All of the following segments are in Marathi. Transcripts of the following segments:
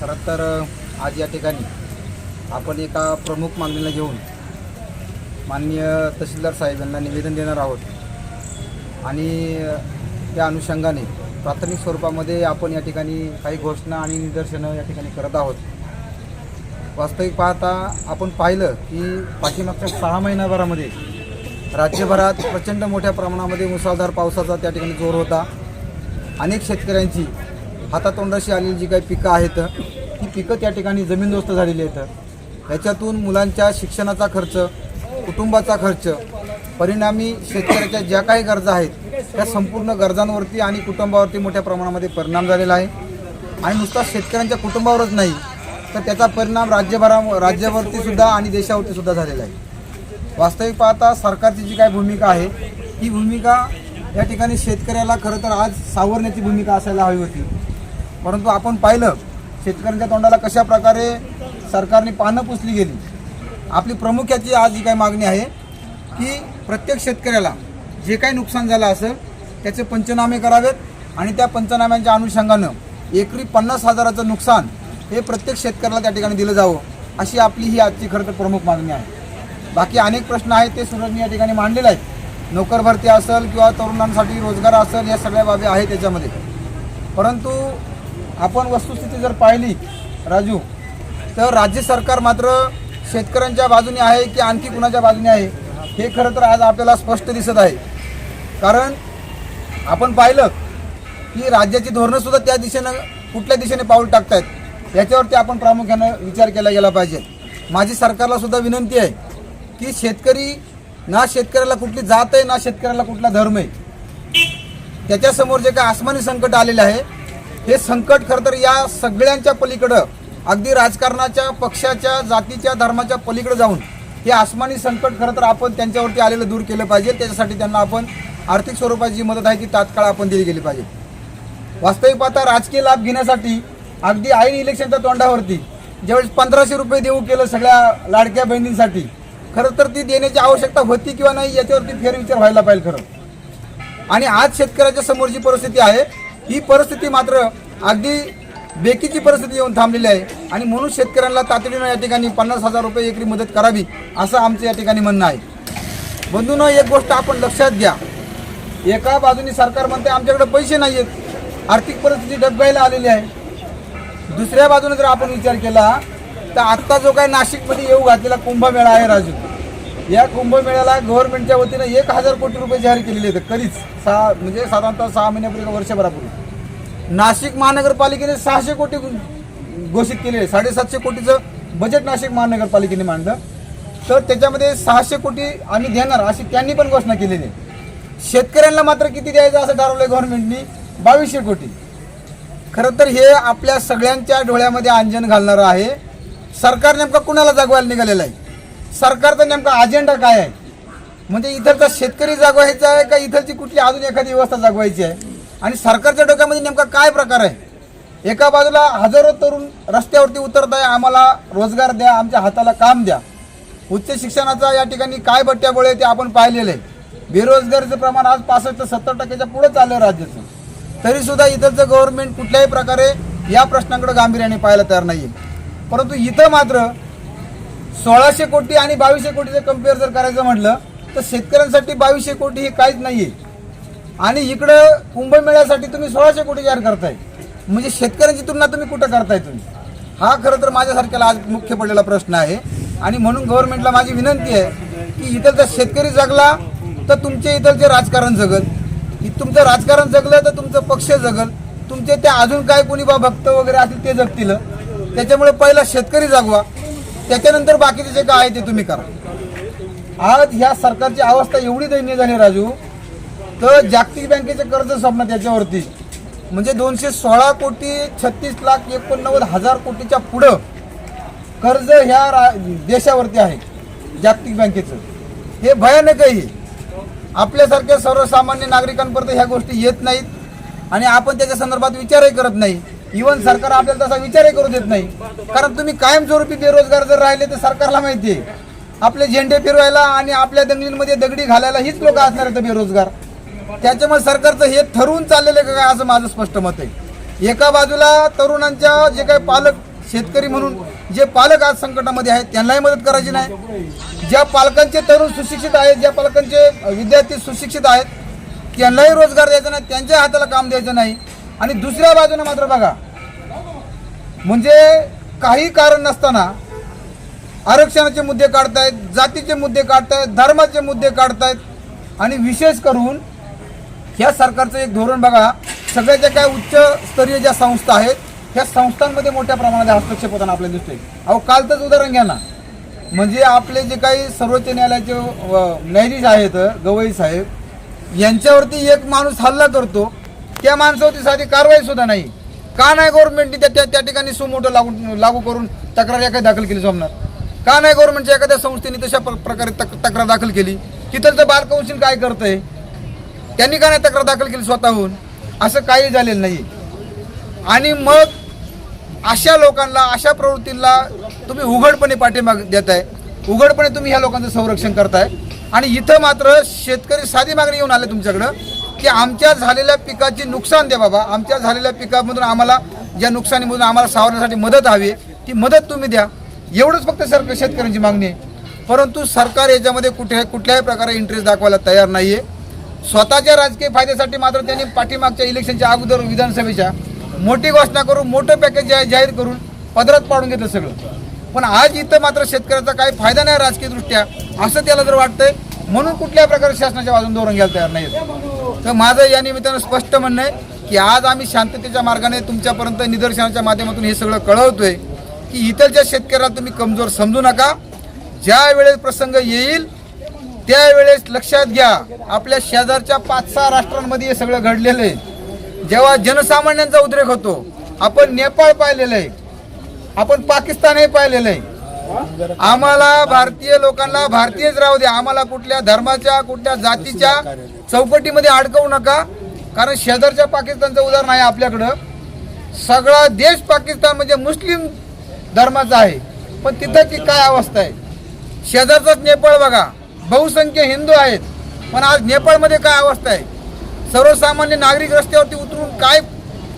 खरं तर आज या ठिकाणी आपण एका प्रमुख मागणीला घेऊन माननीय तहसीलदार साहेब यांना निवेदन देणार आहोत. आणि त्या अनुषंगाने प्राथमिक स्वरूपामध्ये आपण या ठिकाणी काही घोषणा आणि निदर्शनं या ठिकाणी करत आहोत. वास्तविक पाहता आपण पाहिलं की पाठीमागच्या सहा महिन्याभरामध्ये राज्यभरात प्रचंड मोठ्या प्रमाणामध्ये मुसळधार पावसाचा त्या ठिकाणी जोर होता. अनेक शेतकऱ्यांची हातातोंडाशी आलेली जी काही पिकं आहेत ती पिकं त्या ठिकाणी जमीनदोस्त झालेली आहेत. याच्यातून मुलांच्या शिक्षणाचा खर्च कुटुंबाचा खर्च परिणामी शेतकऱ्याच्या ज्या काही गरजा आहेत त्या संपूर्ण गरजांवरती आणि कुटुंबावरती मोठ्या प्रमाणामध्ये परिणाम झालेला आहे. आणि नुसता शेतकऱ्यांच्या कुटुंबावरच नाही तर त्याचा परिणाम राज्यभरा राज्यावरती सुद्धा आणि देशावरती सुद्धा झालेला आहे. वास्तविक पाहता सरकारची जी काय भूमिका आहे ही भूमिका या ठिकाणी शेतकऱ्याला खरं तर आज सावरण्याची भूमिका असायला हवी होती. परंतु आपण पाहिलं शेतकऱ्यांच्या तोंडाला कशा प्रकारे सरकारने पानं पुसली गेली. आपली प्रमुख्याची आज जी काय मागणी आहे की प्रत्येक शेतकऱ्याला जे काही नुकसान झालं असेल त्याचे पंचनामे करावेत आणि त्या पंचनाम्यांच्या अनुषंगानं एकरी पन्नास हजाराचं नुकसान हे प्रत्येक शेतकऱ्याला त्या ठिकाणी दिलं जावं अशी आपली ही आजची खरं तर प्रमुख मागणी आहे. बाकी अनेक प्रश्न आहेत ते सुरजनी या ठिकाणी मांडलेले आहेत. नोकर भरती असेल किंवा तरुणांसाठी रोजगार असेल या सगळ्या बाबी आहेत त्याच्यामध्ये. परंतु आपण वस्तुस्थिती जर पाहिली राजू तर राज्य सरकार मात्र शेतकऱ्यांच्या बाजूने आहे की आणखी कुणाच्या बाजूने आहे हे खरं तर आज आपल्याला स्पष्ट दिसत आहे. कारण आपण पाहिलं की राज्याची धोरणंसुद्धा त्या दिशेनं कुठल्या दिशेने पाऊल टाकत आहेत याच्यावरती आपण प्रामुख्यानं विचार केला गेला पाहिजे. माझी सरकारला सुद्धा विनंती आहे की शेतकरी ना शेतकऱ्याला कुठली जात आहे ना शेतकऱ्याला कुठला धर्म आहे. त्याच्यासमोर जे काय आसमानी संकट आलेलं आहे हे संकट खरं तर या सगळ्यांच्या पलीकडं अगदी राजकारणाच्या पक्षाच्या जातीच्या धर्माच्या पलीकडे जाऊन हे आसमानी संकट खरं तर आपण त्यांच्यावरती आलेलं दूर केलं पाहिजे. त्याच्यासाठी त्यांना आपण आर्थिक स्वरूपाची जी मदत आहे ती तात्काळ आपण दिली गेली पाहिजे. वास्तविक पाहता राजकीय लाभ घेण्यासाठी अगदी ऐन इलेक्शनच्या तोंडावरती ज्यावेळेस पंधराशे रुपये देऊ केलं सगळ्या लाडक्या बहिणींसाठी खरं तर ती देण्याची आवश्यकता होती किंवा नाही याच्यावरती फेरविचार व्हायला पाहिजे खरं. आणि आज शेतकऱ्याच्या समोर जी परिस्थिती आहे ही परिस्थिती मात्र अगदी बेकीची परिस्थिती येऊन थांबलेली आहे. आणि म्हणून शेतकऱ्यांना तातडीनं या ठिकाणी पन्नास हजार रुपये एकरी मदत करावी असं आमचं या ठिकाणी म्हणणं आहे. बंधूनं एक गोष्ट आपण लक्षात घ्या. एका बाजूने सरकार म्हणते आमच्याकडे पैसे नाही आहेत आर्थिक परिस्थिती डबगायला आलेली आहे. दुसऱ्या बाजूने जर आपण विचार केला तर आत्ता जो काय नाशिकमध्ये येऊ घातलेला कुंभमेळा आहे राजू या कुंभमेळ्याला गव्हर्नमेंटच्या वतीनं एक हजार कोटी रुपये जाहीर केलेले आहेत कधीच? सहा म्हणजे साधारणतः सहा महिन्यापूर्वी वर्षभरापूर्वी. नाशिक महानगरपालिकेने सहाशे कोटी घोषित केले साडेसातशे कोटीचं बजेट नाशिक महानगरपालिकेने मांडलं. तर त्याच्यामध्ये सहाशे कोटी आम्ही देणार अशी त्यांनी पण घोषणा केलेली आहे. शेतकऱ्यांना मात्र किती द्यायचं असं ठरवलं गव्हर्नमेंटनी बावीसशे कोटी. खरं तर हे आपल्या सगळ्यांच्या डोळ्यामध्ये अंजन घालणारं आहे. सरकार नेमकं कुणाला जागवायला निघालेलं आहे? सरकारचा नेमका अजेंडा काय आहे? म्हणजे इथलचा शेतकरी जागवायचा आहे का इथलची कुठली अजून एखादी व्यवस्था जागवायची आहे? आणि सरकारच्या डोक्यामध्ये नेमका काय प्रकार आहे? एका बाजूला हजारो तरुण रस्त्यावरती उतरत आहे आम्हाला रोजगार द्या आमच्या हाताला काम द्या. उच्च शिक्षणाचा या ठिकाणी काय बट्ट्याबोळे ते आपण पाहिलेलं आहे. बेरोजगारीचं प्रमाण आज पासष्ट ते सत्तर टक्क्याच्या पुढं चाललं राज्याचं. तरी सुद्धा इथलचं गव्हर्नमेंट कुठल्याही प्रकारे या प्रश्नाकडे गांभीर्याने पाहायला तयार नाही परंतु इथं मात्र सोळाशे कोटी आणि बावीसशे कोटीचं कंपेअर जर करायचं म्हटलं तर शेतकऱ्यांसाठी बावीसशे कोटी हे काहीच नाहीये. आणि इकडं कुंभमेळ्यासाठी तुम्ही सोळाशे कोटी जाहीर करताय. म्हणजे शेतकऱ्यांची तुलना तुम्ही कुठं करताय तुम्ही? हा खरं तर माझ्यासारख्याला आज मुख्य पडलेला प्रश्न आहे. आणि म्हणून गव्हर्नमेंटला माझी विनंती आहे की इथलचा शेतकरी जगला तर तुमचे इथलचे राजकारण जगत की तुमचं राजकारण जगलं तर तुमचं पक्ष जगल. तुमचे त्या अजून काय कोणी बा भक्त वगैरे असतील ते जगतील. त्याच्यामुळे पहिला शेतकरी जागवा. त्याच्यानंतर बाकीचे जे काय आहे ते तुम्ही करा. आज ह्या सरकारची अवस्था एवढी दयनीय झाली राजू तर जागतिक बँकेचे कर्ज स्वप्न त्याच्यावरती. म्हणजे दोनशे सोळा कोटी छत्तीस लाख एकोणनव्वद हजार कोटीच्या पुढं कर्ज ह्या रा देशावरती आहे जागतिक बँकेचं. हे भयानक आहे. आपल्यासारख्या सर्वसामान्य नागरिकांपर्यंत ह्या गोष्टी येत नाहीत. आणि आपण त्याच्या संदर्भात विचारही करत नाही. इवन सरकार आपल्याला तसा विचारही करू देत नाही. कारण तुम्ही कायमस्वरूपी बेरोजगार जर राहिले तर सरकारला माहिती आहे. आपले झेंडे फिरवायला आणि आपल्या दंगलींमध्ये दगडी घालायला हीच लोक असणार आहेत बेरोजगार. त्याच्यामुळे सरकारचं हे ठरवून चाललेलं आहे का काय असं माझं स्पष्ट मत आहे. एका बाजूला तरुणांच्या जे काही पालक शेतकरी म्हणून जे पालक आज संकटामध्ये आहेत त्यांनाही मदत करायची नाही. ज्या पालकांचे तरुण सुशिक्षित आहेत ज्या पालकांचे विद्यार्थी सुशिक्षित आहेत त्यांनाही रोजगार द्यायचा नाही त्यांच्या हाताला काम द्यायचं नाही. आणि दुसऱ्या बाजूने मात्र बघा म्हणजे काही कारण नसताना आरक्षणाचे मुद्दे काढतायत जातीचे मुद्दे काढतायत धर्माचे मुद्दे काढतायत आणि विशेष करून ह्या सरकारचं एक धोरण बघा सगळ्याच्या काय उच्च स्तरीय ज्या संस्था आहेत ह्या संस्थांमध्ये मोठ्या प्रमाणात हस्तक्षेप होताना आपल्याला दिसतोय. अहो कालचंच उदाहरण घ्या ना. म्हणजे आपले जे काही सर्वोच्च न्यायालयाचे न्यायाधीश आहेत गवई साहेब यांच्यावरती एक माणूस हल्ला करतो. त्या माणसावरती साधी कारवाई सुद्धा नाही. का नाही गव्हर्नमेंटने त्या त्या- त्या ठिकाणी सुमोटो लागू लागू करून तक्रार एखादी दाखल केली सोमनाथ? का नाही गव्हर्नमेंटच्या एखाद्या संस्थेने तशा प्र- प्रकारे तक- तक्रार दाखल केली? तिथं तर बार कौन्सिल काय करतंय? त्यांनी का नाही तक्रार दाखल केली स्वतःहून? असं काही झालेलं नाही आणि मग अशा लोकांना अशा प्रवृत्तींना तुम्ही उघडपणे पाठिंबा देताय. उघडपणे तुम्ही ह्या लोकांचं संरक्षण करताय. आणि इथं मात्र शेतकरी साधी मागणी येऊन आले तुमच्याकडं की आमच्या झालेल्या पिकाची नुकसान द्या बाबा. आमच्या झालेल्या पिकामधून आम्हाला ज्या नुकसानीमधून आम्हाला सावरण्यासाठी मदत हवी आहे, ती मदत तुम्ही द्या. एवढंच फक्त सर शेतकऱ्यांची मागणी आहे. परंतु सरकार याच्यामध्ये कुठे कुठल्याही प्रकारे इंटरेस्ट दाखवायला तयार नाही आहे स्वतःच्या राजकीय फायद्यासाठी मात्र त्यांनी पाठीमागच्या इलेक्शनच्या अगोदर विधानसभेच्या मोठी घोषणा करून मोठं पॅकेज जाहीर जाहीर करून पदरात पाडून घेतलं सगळं. पण आज इथं मात्र शेतकऱ्याचा काही फायदा नाही राजकीय दृष्ट्या असं त्याला जर वाटतंय म्हणून कुठल्या प्रकारे शासनाच्या बाजून धोरण घ्यायला तयार नाही तर माझं या निमित्तानं स्पष्ट म्हणणं आहे की आज आम्ही शांततेच्या मार्गाने तुमच्यापर्यंत निदर्शनाच्या माध्यमातून हे सगळं कळवतोय की इथलच्या शेतकऱ्याला तुम्ही कमजोर समजू नका. ज्या वेळेस प्रसंग येईल त्यावेळेस लक्षात घ्या आपल्या शेजारच्या पाच सहा राष्ट्रांमध्ये हे सगळं घडलेलं आहे. जेव्हा जनसामान्यांचा उद्रेक होतो आपण नेपाळ पाहिलेलं आहे. आपण पाकिस्तानही पाहिलेलं आहे. आम्हाला भारतीय लोकांना भारतीयच राहू द्या. आम्हाला कुठल्या धर्माच्या कुठल्या जातीच्या चौकटीमध्ये अडकवू नका. कारण शेजारच्या पाकिस्तानचं उदाहरण आहे आपल्याकडं. सगळा देश पाकिस्तान म्हणजे मुस्लिम धर्माचा आहे. पण तिथं की काय अवस्था आहे? शेजारचाच नेपाळ बघा. बहुसंख्य हिंदू आहेत. पण आज नेपाळमध्ये काय अवस्था आहे? सर्वसामान्य नागरिक रस्त्यावरती उतरून काय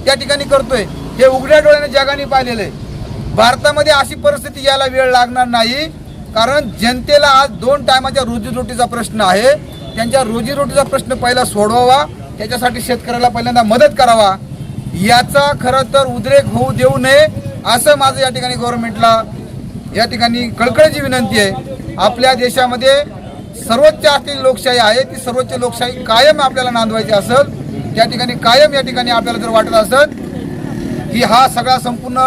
त्या ठिकाणी करतोय हे उघड्या डोळ्याने जगाने पाहिलेलं आहे. भारतामध्ये अशी परिस्थिती यायला वेळ लागणार नाही कारण जनतेला आज दोन टायमाच्या रोजीरोटीचा प्रश्न आहे. त्यांच्या रोजीरोटीचा प्रश्न पहिला सोडवावा त्याच्यासाठी शेतकऱ्याला पहिल्यांदा मदत करावा. याचा खरं तर उद्रेक होऊ देऊ नये असं माझं या ठिकाणी गव्हर्नमेंटला या ठिकाणी कळकळीची विनंती आहे. आपल्या देशामध्ये सर्वोच्च असलेली लोकशाही आहे ती सर्वोच्च लोकशाही कायम आपल्याला नांदवायची असेल त्या ठिकाणी कायम या ठिकाणी आपल्याला जर वाटत असेल की हा सगळा संपूर्ण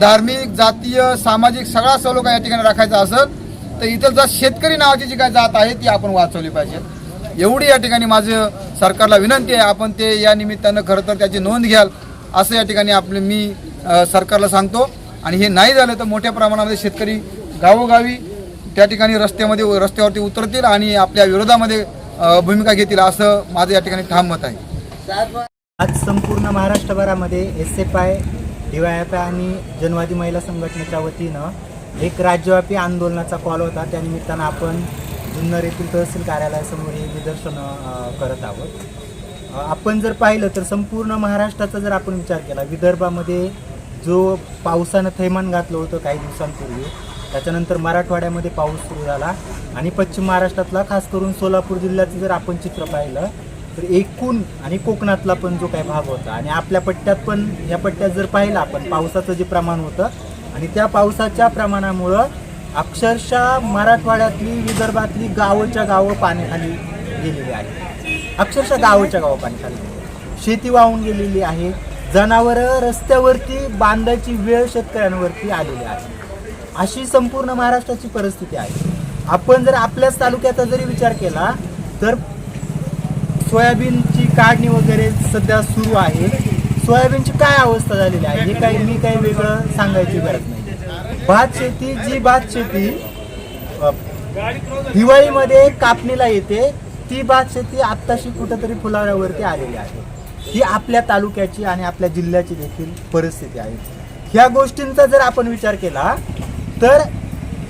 धार्मिक जातीय सामाजिक सगळा सलोखा या ठिकाणी राखायचा असेल तर इथं जर शेतकरी नावाची जी काय जात आहे ती आपण वाचवली पाहिजे. एवढी या ठिकाणी माझं सरकारला विनंती आहे आपण ते या निमित्तानं खरं तर त्याची नोंद घ्याल असं या ठिकाणी आपले मी सरकारला सांगतो. आणि हे नाही झालं तर मोठ्या प्रमाणामध्ये शेतकरी गावोगावी त्या ठिकाणी रस्त्यामध्ये रस्त्यावरती उतरतील आणि आपल्या विरोधामध्ये भूमिका घेतील असं माझं या ठिकाणी ठाम मत आहे. आज संपूर्ण महाराष्ट्रभरामध्ये S F I DYF I आणि जनवादी महिला संघटनेच्या वतीनं एक राज्यव्यापी आंदोलनाचा कॉल होता. त्यानिमित्तानं आपण जुन्नर येथील तहसील कार्यालयासमोर हे निदर्शनं करत आहोत. आपण जर पाहिलं तर संपूर्ण महाराष्ट्राचा जर आपण विचार केला विदर्भामध्ये जो पावसानं थैमान घातलं होतं काही दिवसांपूर्वी त्याच्यानंतर मराठवाड्यामध्ये पाऊस सुरू झाला. आणि पश्चिम महाराष्ट्रातला खास करून सोलापूर जिल्ह्याचं जर आपण चित्र पाहिलं तर एकूण आणि कोकणातला पण जो काही भाग होता आणि आपल्या पट्ट्यात पण या पट्ट्यात जर पाहिलं आपण पावसाचं जे प्रमाण होतं आणि त्या पावसाच्या प्रमाणामुळं अक्षरशः मराठवाड्यातली विदर्भातली गावच्या गावं पाण्याखाली गेलेली आहे अक्षरशः गावच्या गावं पाण्याखाली शेती वाहून गेलेली आहे. जनावरं रस्त्यावरती बांधायची वेळ शेतकऱ्यांवरती आलेली आहे. अशी संपूर्ण महाराष्ट्राची परिस्थिती आहे. आपण जर आपल्याच तालुक्याचा जरी विचार केला तर सोयाबीनची काढणी वगैरे सध्या सुरू आहे. सोयाबीनची काय अवस्था झालेली आहे हे काही मी काही वेगळं सांगायची गरज नाही. भात शेती जी भात शेती दिवाळीमध्ये कापणीला येते ती भात शेती आत्ताशी कुठंतरी फुलाऱ्यावरती आलेली आहे. ही आपल्या तालुक्याची आणि आपल्या जिल्ह्याची देखील परिस्थिती आहे. ह्या गोष्टींचा जर आपण विचार केला तर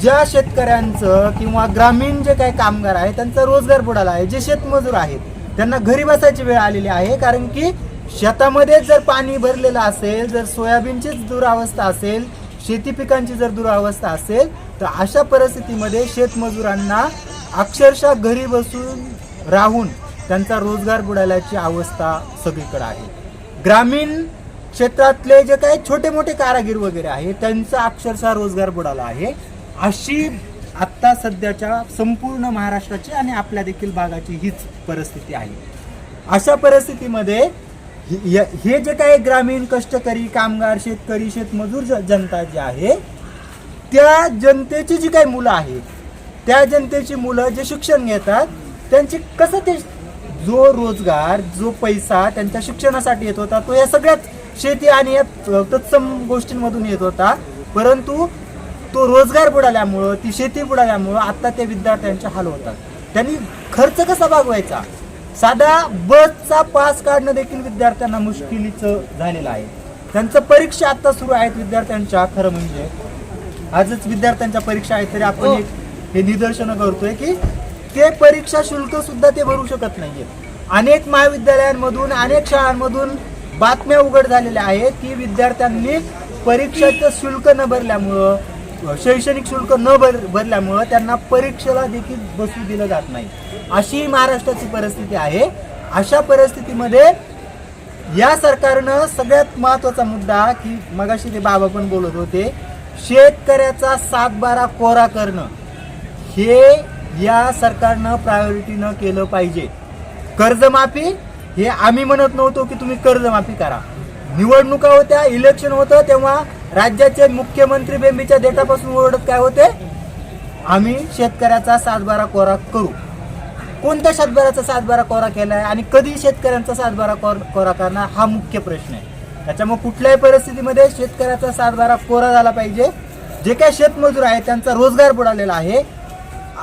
ज्या शेतकऱ्यांचं किंवा ग्रामीण जे काही कामगार आहे त्यांचा रोजगार बुडाला आहे जे शेतमजूर आहेत त्यांना घरी बसायची वेळ आलेली आहे. कारण की शेतामध्ये जर पाणी भरलेलं असेल जर सोयाबीनचीच दुरावस्था असेल शेती पिकांची जर दुरावस्था असेल तर अशा परिस्थितीमध्ये शेतमजुरांना अक्षरशः घरी बसून राहून त्यांचा रोजगार बुडाल्याची अवस्था सगळीकडे आहे. ग्रामीण क्षेत्रातले जे काही छोटे मोठे कारागीर वगैरे आहे त्यांचा अक्षरशः रोजगार बुडाला आहे. अशी आत्ता सध्याच्या संपूर्ण महाराष्ट्राची आणि आपल्या देखील भागाची हीच परिस्थिती आहे. अशा परिस्थितीमध्ये हे हे जे काही ग्रामीण कष्टकरी कामगार शेतकरी शेतमजूर ज- जनता जी आहे त्या जनतेची जी काही मुलं आहेत त्या जनतेची मुलं जे शिक्षण घेतात त्यांची कसं ते जो रोजगार जो पैसा त्यांच्या शिक्षणासाठी येत होता तो या सगळ्याच शेती आणि या तत्सम गोष्टींमधून येत होता. परंतु तो रोजगार बुडाल्यामुळं ती शेती बुडाल्यामुळं आता त्या विद्यार्थ्यांचे हाल होतात. त्यांनी खर्च कसा भागवायचा? साधा बसचा पास काढणं देखील विद्यार्थ्यांना मुश्किलीचं झालेलं आहे. त्यांचं परीक्षा आता सुरू आहेत विद्यार्थ्यांच्या खरं म्हणजे. आजच विद्यार्थ्यांच्या परीक्षा आहेत तरी आपण एक हे निदर्शनं करतोय की ते परीक्षा शुल्क सुद्धा ते भरू शकत नाहीयेत. अनेक महाविद्यालयांमधून अनेक शाळांमधून बातम्या उघड झालेल्या आहेत. की विद्यार्थ्यांनी परीक्षेचं शुल्क न भरल्यामुळं शैक्षणिक शुल्क न भर भरल्यामुळं त्यांना परीक्षेला देखील बसू दिलं जात नाही. अशी महाराष्ट्राची परिस्थिती आहे. अशा परिस्थितीमध्ये या सरकारनं सगळ्यात महत्त्वाचा मुद्दा की मगाशी ते बाबा पण बोलत होते शेतकऱ्याचा सातबारा कोरा करणं. हे या सरकारनं प्रायोरिटीनं केलं पाहिजे. कर्जमाफी हे आम्ही म्हणत नव्हतो की तुम्ही कर्जमाफी करा. निवडणुका होत्या इलेक्शन होतं तेव्हा राज्याचे मुख्यमंत्री बेंबीच्या देठापासून ओरडत काय होते? आम्ही शेतकऱ्याचा सातबारा कोरा करू. कोणत्या सातबाराचा सातबारा कोरा केलाय आणि कधी शेतकऱ्यांचा सातबारा कोरा करणार हा मुख्य प्रश्न आहे. त्याच्यामुळे कुठल्याही परिस्थितीमध्ये शेतकऱ्याचा सातबारा कोरा झाला पाहिजे. जे काही शेतमजूर आहेत त्यांचा रोजगार बुडालेला आहे.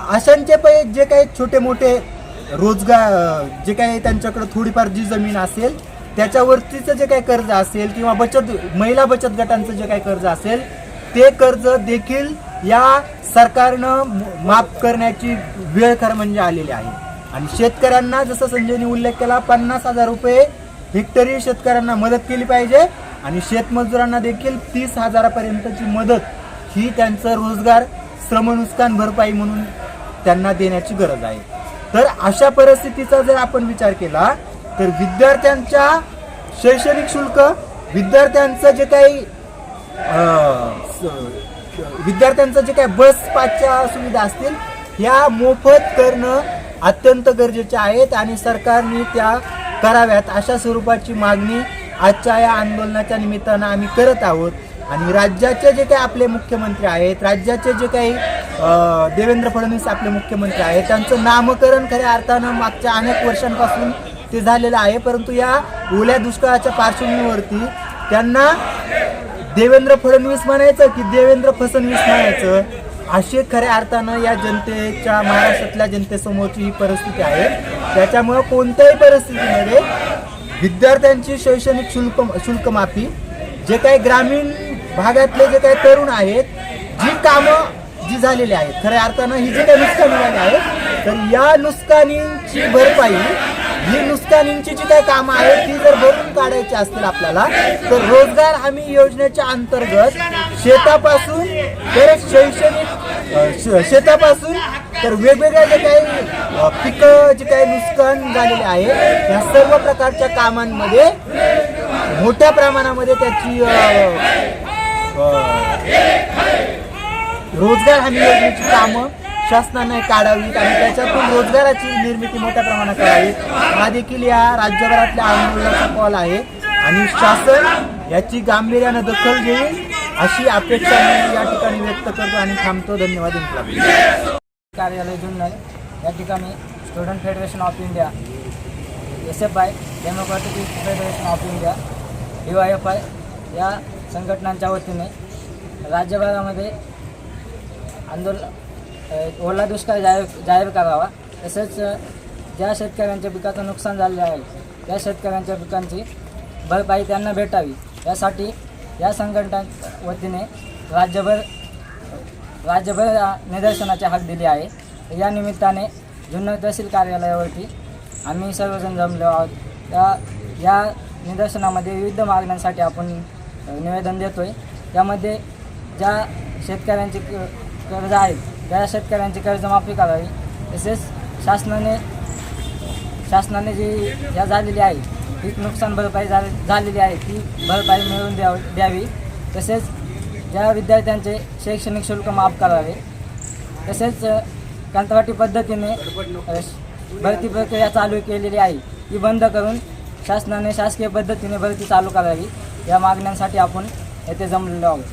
अशांचे पै जे काही छोटे मोठे रोजगार जे काही त्यांच्याकडे थोडीफार जी जमीन असेल त्याच्यावरतीचं जे काही कर्ज असेल किंवा बचत महिला बचत गटांचं जे काही कर्ज असेल ते कर्ज देखील या सरकारनं माफ करण्याची वेळ खरं म्हणजे आलेली आहे. आणि शेतकऱ्यांना जसं संजयने उल्लेख केला पन्नास हजार रुपये हेक्टरी शेतकऱ्यांना मदत केली पाहिजे आणि शेतमजुरांना देखील तीस हजारापर्यंतची मदत ही त्यांचं रोजगार श्रमनुकसान भरपाई म्हणून त्यांना देण्याची गरज आहे. तर अशा परिस्थितीचा जर आपण विचार केला तर विद्यार्थ्यांच्या शैक्षणिक शुल्क विद्यार्थ्यांचं जे काही विद्यार्थ्यांचं जे काही बस पाचच्या सुविधा असतील ह्या मोफत करणं अत्यंत गरजेच्या आहेत आणि सरकारने त्या कराव्यात अशा स्वरूपाची मागणी आजच्या या आंदोलनाच्या निमित्तानं आम्ही करत आहोत. आणि राज्याचे जे काही आपले मुख्यमंत्री आहेत राज्याचे जे काही देवेंद्र फडणवीस आपले मुख्यमंत्री आहेत त्यांचं नामकरण खऱ्या अर्थानं मागच्या अनेक वर्षांपासून ते झालेलं आहे. परंतु या ओल्या दुष्काळाच्या पार्श्वभूमीवरती त्यांना देवेंद्र फडणवीस म्हणायचं की देवेंद्र फडणवीस म्हणायचं असे खऱ्या अर्थानं या जनतेच्या महाराष्ट्रातल्या जनतेसमोरची ही परिस्थिती आहे. त्याच्यामुळं कोणत्याही परिस्थितीमध्ये विद्यार्थ्यांची शैक्षणिक शुल्क शुल्कमाफी जे काही ग्रामीण भागातले जे काही तरुण आहेत जी कामं जी झालेली आहेत खऱ्या अर्थानं ही जी काही नुकसानी झाली आहे तर या नुकसानींची भरपाई ही नुकसानींची जी काही कामं आहेत ती जर भरून काढायची असतील आपल्याला तर रोजगार हमी योजनेच्या अंतर्गत शेतापासून तर शैक्षणिक श- शेतापासून तर वेगवेगळ्या जे काही पिकं जे काही नुकसान झालेले आहे या सर्व प्रकारच्या कामांमध्ये मोठ्या प्रमाणामध्ये त्याची रोजगार. हमी योजनेची कामं शासनाने काढावीत आणि त्याच्यातून रोजगाराची निर्मिती मोठ्या प्रमाणात करावी. हा देखील या राज्यभरातल्या आंदोलनाचा कॉल आहे. आणि शासन याची गांभीर्यानं दखल घेईल अशी अपेक्षा मी या ठिकाणी व्यक्त करतो आणि थांबतो. धन्यवाद कार्यालय जुन्नर. या ठिकाणी student federation of India S F I democratic federation of India D Y F I या संघटनांच्या वतीने राज्यभरामध्ये आंदोलन ओला दुष्काळ जाहीर जाहीर करावा. तसेच ज्या शेतकऱ्यांच्या पिकाचं नुकसान झालेलं आहे त्या शेतकऱ्यांच्या पिकांची भरपाई त्यांना भेटावी. यासाठी या संघटना वतीने राज्यभर राज्यभर निदर्शनाचे हाक दिली आहे. या निमित्ताने जुन्नर तहसील कार्यालयावरती आम्ही सर्वजण जमलो आहोत. या या निदर्शनामध्ये विविध मागण्यांसाठी आपण निवेदन देतो आहे त्यामध्ये ज्या शेतकऱ्यांची क- कर्ज आहेत त्या शेतकऱ्यांची कर्जमाफी करावी. तसेच शासनाने शासनाने जी या झालेली आहे पीक नुकसान भरपाई झालेली आहे ती भरपाई मिळवून द्यावी द्यावी. तसेच ज्या विद्यार्थ्यांचे शैक्षणिक शुल्क माफ करावे. तसेच कंत्राटी पद्धतीने भरती प्रक्रिया चालू केलेली आहे ती बंद करून शासनाने शासकीय पद्धतीने भरती चालू करावी. या मागण्यांसाठी आपण येथे जमलेलो आहोत.